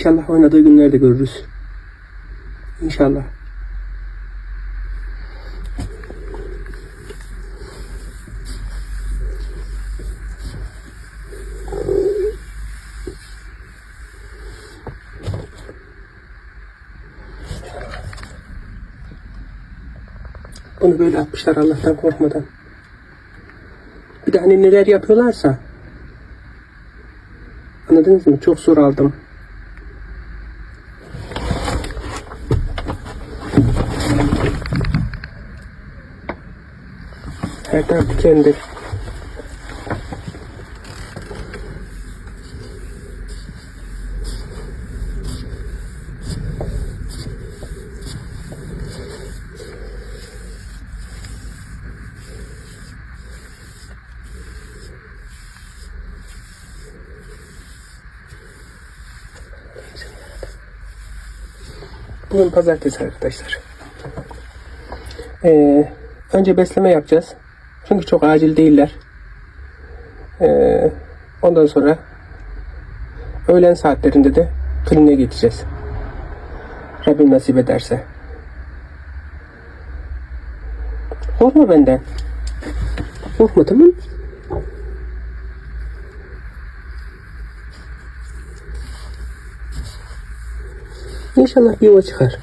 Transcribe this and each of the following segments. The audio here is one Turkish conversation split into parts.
İnşallah oynadığı günlerde görürüz. İnşallah. Bunu böyle atmışlar Allah'tan korkmadan. Bir de hani neler yapıyorlarsa Anladınız mı? Çok zor aldım. Her taraf dikendir. Bugün pazartesi arkadaşlar. Ee, önce besleme yapacağız. Çünkü çok acil değiller. Ee, ondan sonra öğlen saatlerinde de kliniğe gideceğiz. Rabbim nasip ederse. Korkma benden. Korkma tamam? İnşallah bir yola çıkar.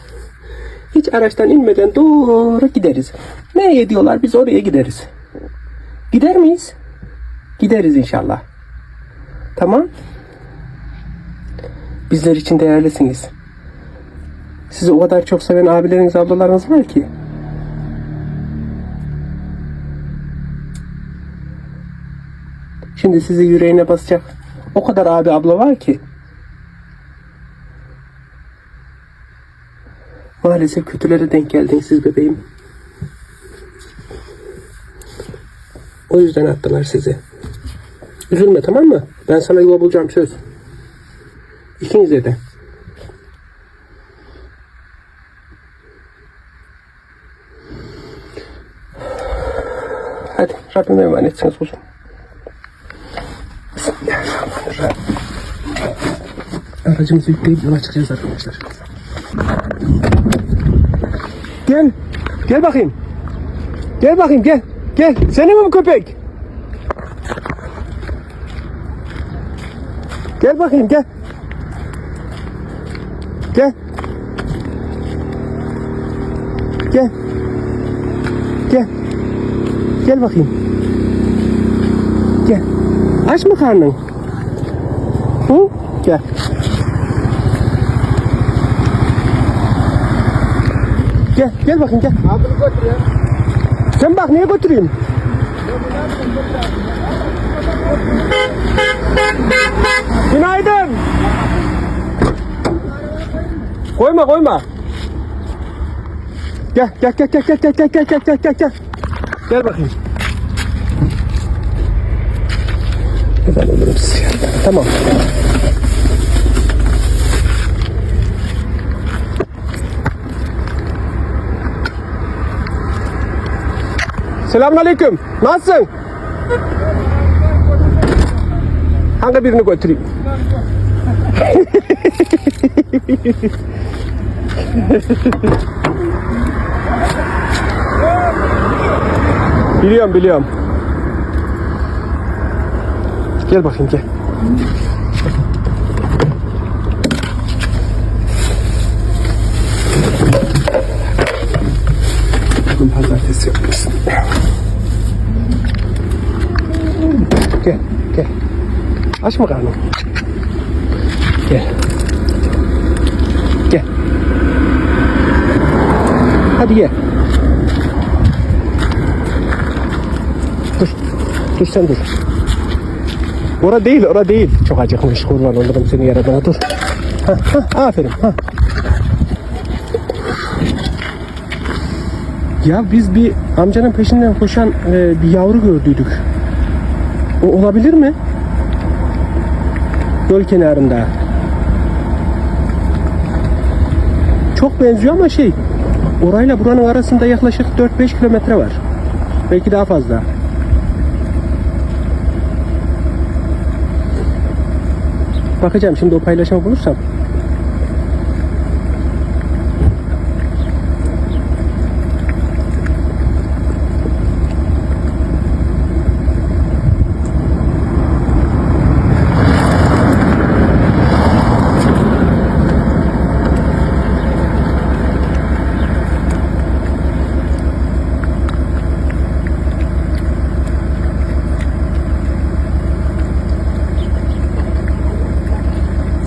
Hiç araçtan inmeden doğru gideriz. Nereye diyorlar biz oraya gideriz. Gider miyiz? Gideriz inşallah. Tamam. Bizler için değerlisiniz. Sizi o kadar çok seven abileriniz, ablalarınız var ki. Şimdi sizi yüreğine basacak o kadar abi abla var ki. Maalesef kötülere denk geldin siz bebeğim. O yüzden attılar sizi. Üzülme tamam mı? Ben sana yuva bulacağım söz. İkinize de. Hadi Rabbime emanetsiniz kuzum. Bismillahirrahmanirrahim. Aracımızı yükleyip yola çıkacağız arkadaşlar. Gel. Gel bakayım. Gel bakayım gel. Gel. Senin mi bu köpek? Gel bakayım gel. Gel. Gel. Gel. Gel bakayım. Gel. Aç mı karnın? Hı? Gel. Gel, gel bakayım gel. Adını götür ya. Sen bak niye götüreyim? Günaydın. Koyma koyma. Gel gel gel gel gel gel gel gel gel gel gel gel. Gel bakayım. Ben sizi. Tamam. Selamünaleyküm. Nasılsın? Hangi birini götüreyim? biliyorum biliyorum. Gel bakayım gel. Bugün pazartesi yapmışsın. Gel, gel. Açma karnını. Gel. Gel. Hadi gel. Dur. Dur sen dur. Ora değil, ora değil. Çok acıkmış kurban olurum seni yaradana dur. Ha, ha, aferin. Ha. Ya biz bir amcanın peşinden koşan e, bir yavru gördüydük. O olabilir mi? Göl kenarında. Çok benziyor ama şey, orayla buranın arasında yaklaşık 4-5 kilometre var. Belki daha fazla. Bakacağım şimdi o paylaşımı bulursam.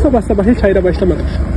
Sabah sabah hiç hayra başlamadık.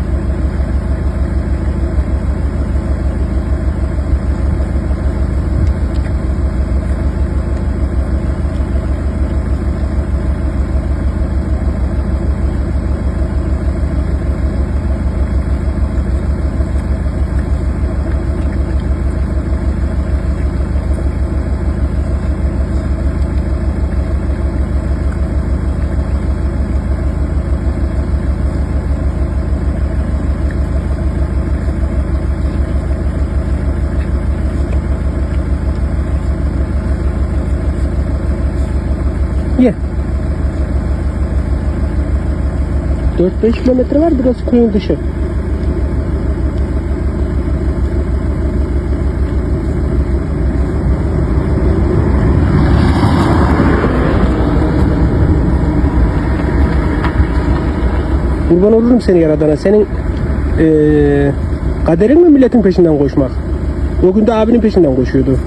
Ye. 4-5 kilometre var burası köyün dışı. Kurban olurum seni yaradana. Senin eee kaderin mi milletin peşinden koşmak? O gün de abinin peşinden koşuyordu.